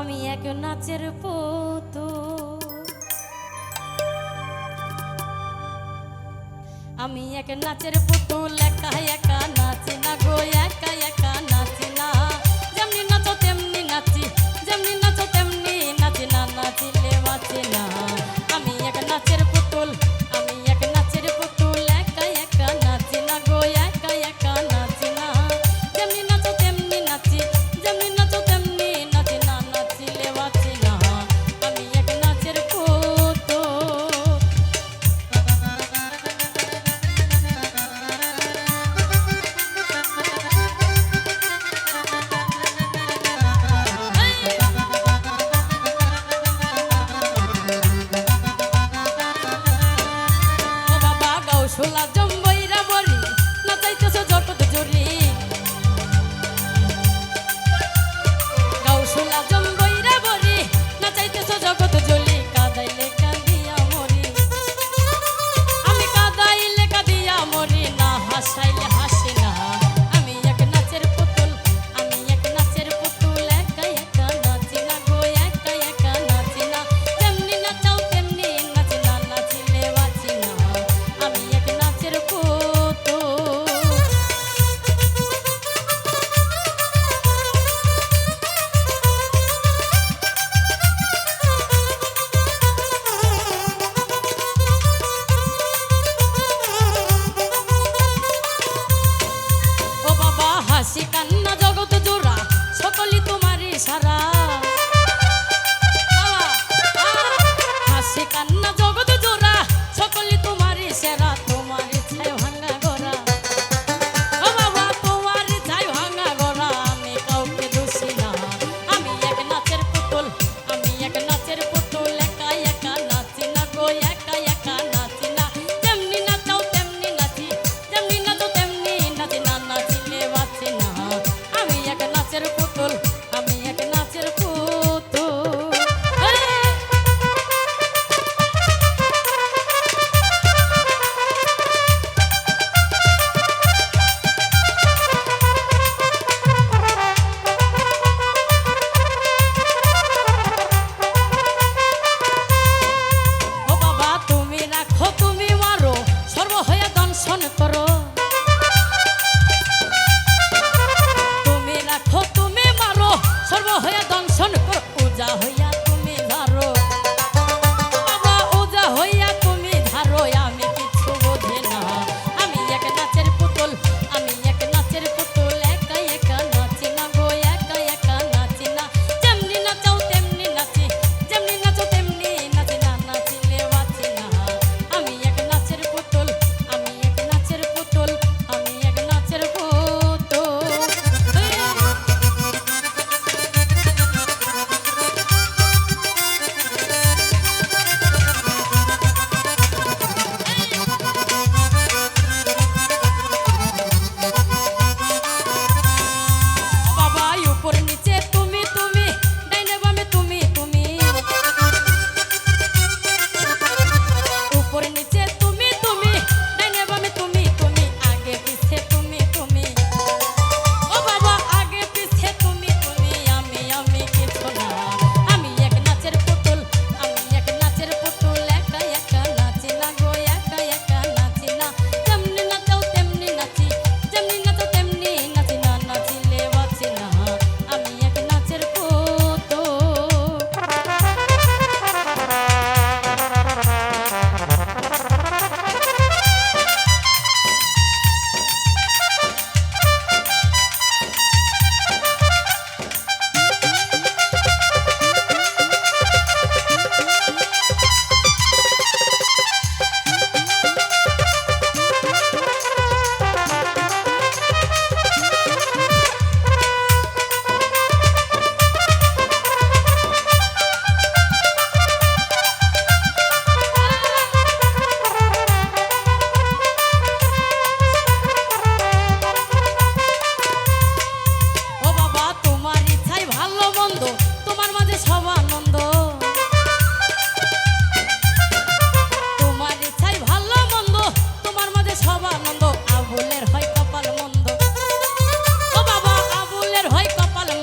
আমি এক নাচের পুতুল। আমি এক নাচের পুতুল লেখা একা নাচ বলি না চাইতেছ জগত জরি। গাউসুলা জম্ব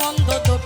cuando tú